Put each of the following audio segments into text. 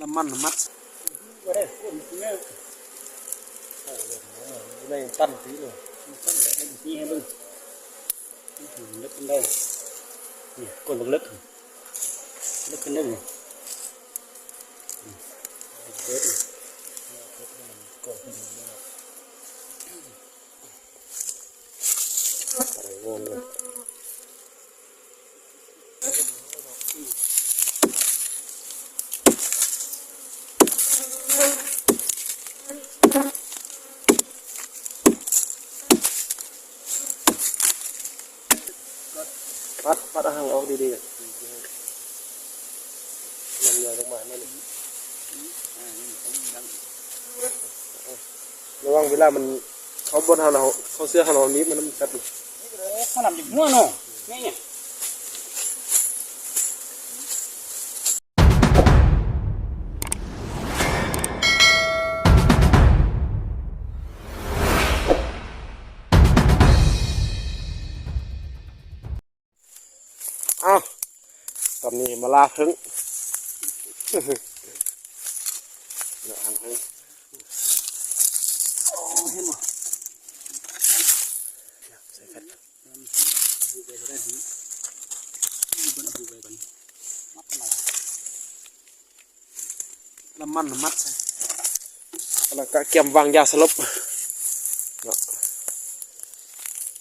น้ำมันมัดก็ได้คนเนี่ยในตั้นทีเลยต้นแบบนี้ให้เบิ่งลึกขึ้น ได้นี่ก้นบักลึกลึกขึ้นได้นี่เด็ดก่อนที่จะใส่งงเลยปัดปัดอาหารออกดีๆกันมันยาวลงมานั่นเองระวังเวลามันเขาบนเขาเราเขาเสื้อเขาเรานี้มันมันกัดเขานำจากหัวเนาะนี่เนี่ย มาลาพึ่งเดี๋ยวหันพึ่งเห็นบ่ใส่แฟตดูไปได้ดีนี่คนเอาดูไปก่อนมัดหน่อยน้ำมันมัดใส่แล้วก็เก็บวางยาสลบเนาะ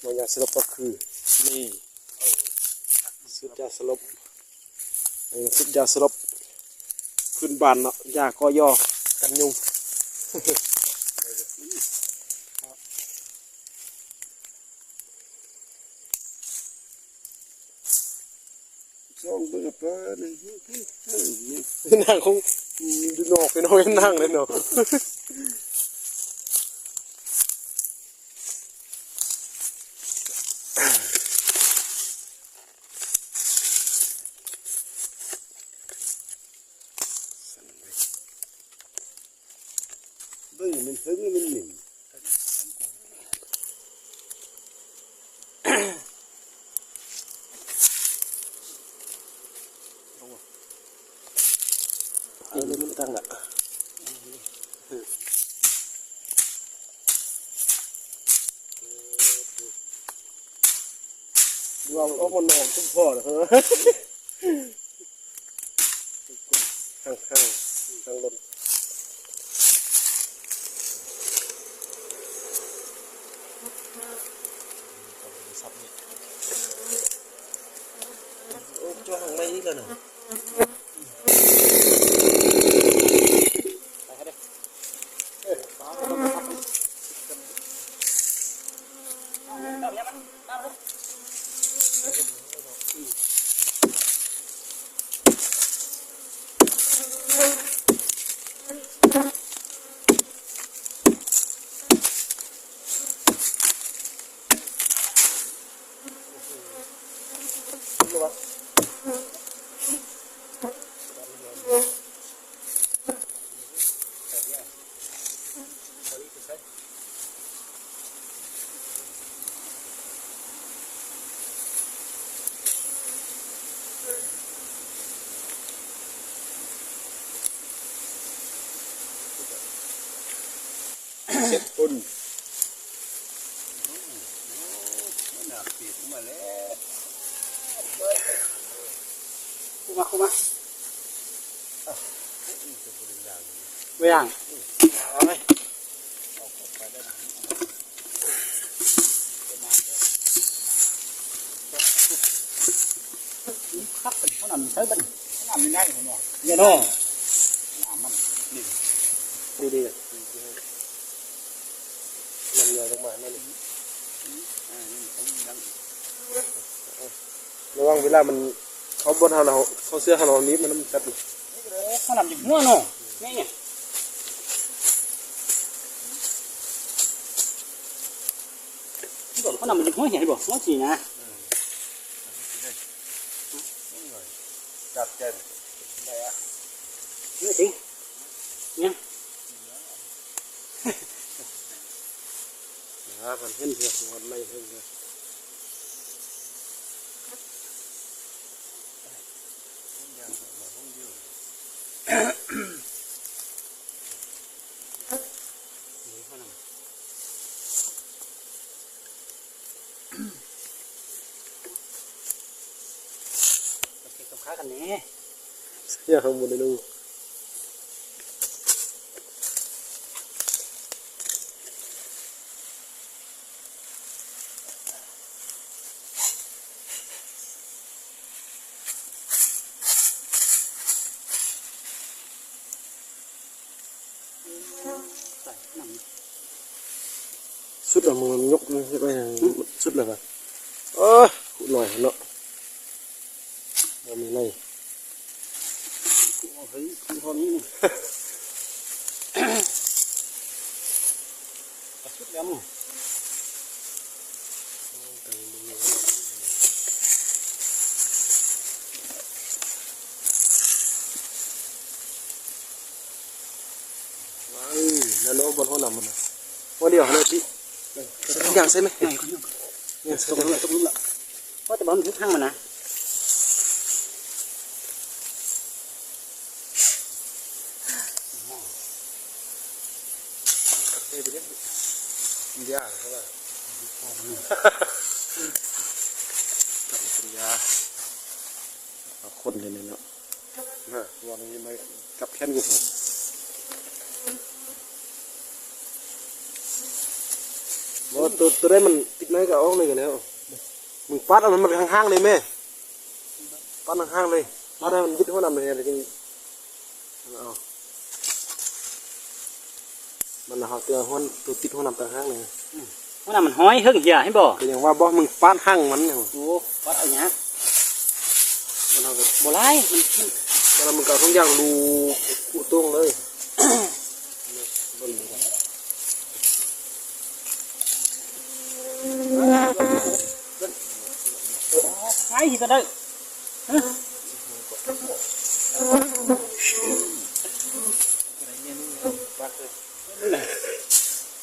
วางยาสลบก็คือนี่สุดยาสลบ อันนี้สุดยาสลบขึ้นบานเนาะยาก็ย่อกันยุงส่งเบิ่งเปิ้นนั่งคงดูนอกไปนอกนั่งเลยเนาะ นซึ้งมันหมิ่นเออเลยมันตั้งอะวางออกมันนองตุ้มพ่อเลยเหรอข้างข้างข้างรถโอ้จ้วงไม่อีกแล้วเนาะ ไปให้ได้เออฟ้ามันต้องพับ เช็ดตุนหนักปีกมาแล้วคุมาคุมาไม่ย่างเอาไหมคักเป็นเขานำใช้เป็นเขานำยังไงผมบอกเนี่ยเนาะน้ำมันนี่ดีๆกัน มันยาวลงมานั่นเองอ่านี่งระวังเวลามันเขาบนเขาเราเขาเสื้อเขาเรานี้มันมันกัดเลยขานำจากหัวเนาะนี่เนี่ยเขาหนำจากหัวเห็นบ่หัวจีนะจับแกนนี่สิเนี่ย หาพันเห็นเพียงวันไม่เห็นเลยเสียข้างบนเลยลูก สุดแล้วมึงยกมันไปสุดเลยป่ะเออขุดหน่อยเนาะเรามีไรโอ้เฮ้ยคือพอนี้นี่เอาชุดแล้วมั้งเอ้ยแล้วโน้บนห้องน้ำมันนะว่าเดียวเลยพี่อย่างเส้นไหมไหนคนยังเนี่ยตกลุมละตกลุมละว่าแต่บ้านมันทุกทางมันนะเอ้ยไปเรียกยาใช่ป่ะกับปริยาเอาคนเลยเนาะนะวันนี้มากับแค่นกูผม ตัวตัวได้มันติดไม้กับอ้องเลยกันแล้วมึงปัดเอามันมาข้างๆเลยแม่ปัดข้างๆเลยปัดให้มันยึดหัวน้ำเลยอะไรจริงเอามันเอาตัวหัวตัวติดหัวน้ำต่างหากเลยว่าน่ะมันห้อยเฮิ่งเหียให้บ่ก็อย่างว่าบ่มึงปัดห้างมันเนี่ยโอ้วัดเอาเนี้ยมันเอาไปโบไล่มันมันแล้วมึงก็เอาทุกอย่างรูกูตรงเลยเบิ่งดูกัน ไอ้ที่ก็ได้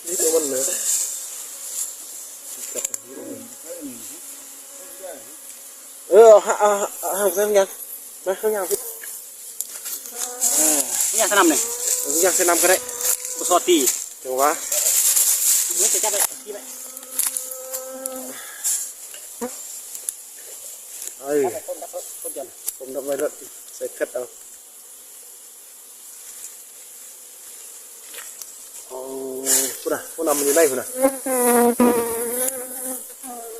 นี่ตัวมันเลยเออเอาเอาเอาเอาเส้นยังมาข้างยางพี่ เออนี่ยังสนำเลยเอาทุกอย่างเส้นดับไปที่ไปเอ้ยจับไปต้นยันผมดับไว้แล้วใส่เพชรเอาเอาพุ่นน่ะพุ่นนำมันอยู่ไล่พุ่นน่ะ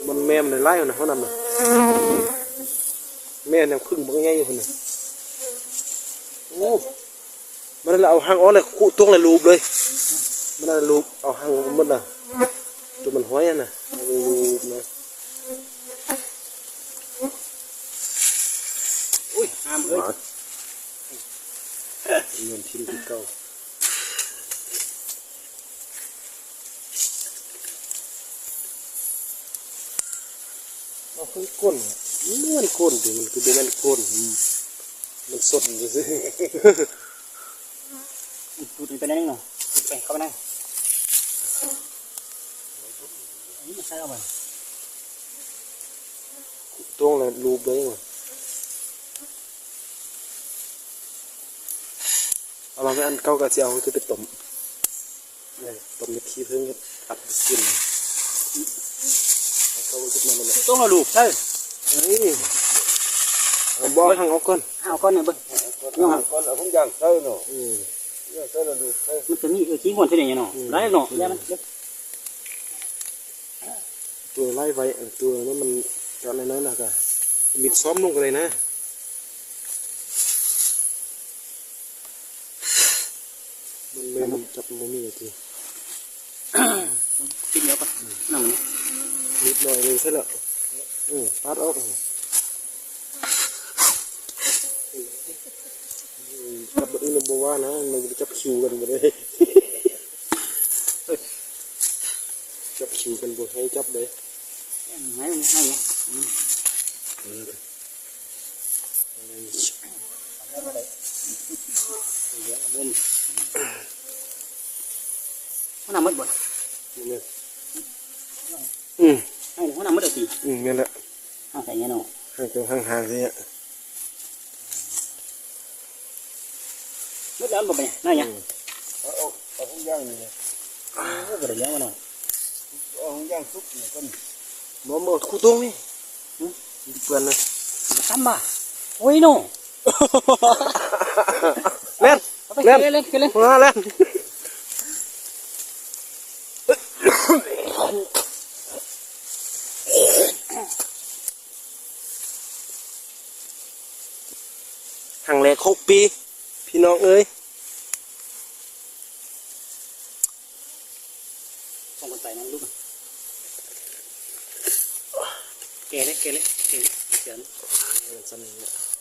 มันแม่มันเลยไล่พุ่นน่ะพุ่นนำน่ะแม่เนี่ยครึ่งมันก็ง่ายอยู่พุ่นน่ะโอ้มันเลยเอาหางอ้อเลยคู่ตัวเลยลูบเลยมันเลยลูบเอาหางมันน่ะตัวมันห้อยน่ะลูบนะ อุ้ยห้ามเอ้ยเงินทิ้งที่เก่าเอาขึ้นก้นอะมันเหมือนก้นดิมันคื เป็นมันก้นอืมมันสดอยู่สิดูดไปนั่นเนาะดูดไปเข้าไปนั่งอันนี้มันใช่เอาไปตวงเลยรูปเลยมั้งเอามาไม่อันเก่ากะเจียวคือไปต้มเนี่ยต้มในขี้เพิ่งก็อัดกินเอาเข้าไปจุดมันเลยต้องเอาลูกใช่เฮ้ยเอาบ่อหังเอาก่อนเอาก้อนเนี่ยเบิ้ง con ở không giang sơ nổ อืม sơ là đủ sơ มันจะมีเออขี้หวนเท่านี้เนาะได้เนาะแล้วมันตัวไล่ไว้เออตัวนั้นมันตอนนั้นน่ะก็มิดซ้อมลงกันเลยนะ มันไม่มันจับมันมีอะไรทีติดเดียวก่อนนั่นมันนิดหน่อยเลยใช่ละอืมปัดออกอืมจับแบบนี้เราบอกว่านะมันจะจับคิวกันหมดเลยจับคิวกันบให้จับเลยให้มันให้ เนี่ยเล่นหัวหน้ามืดบ่นี่เนี่ยอืมให้หัวหน้ามืดเอาตีอืมนี่นแหละเอาใส่เงี้ยเนาะห่างตัวห่างๆสิฮะมืดแล้วบ่ไปนั่นยัง ở ở không giang này ก็บ่ได้เลี้ยงมันเนาะ ở không giang xúc này con หมอหมดคู่ตรงนี่เปื่อนเลยบ่ซ้ำบ่โอ้ยโน่เล่นเอาไปเล่นเล่นเล่นเล่นมาเล่น หังแรกหกปี พี่น้องเอ้ยส่งคนไต่น้ำลูกแกเลยแกเลยแกเลยเสียนเออสนิท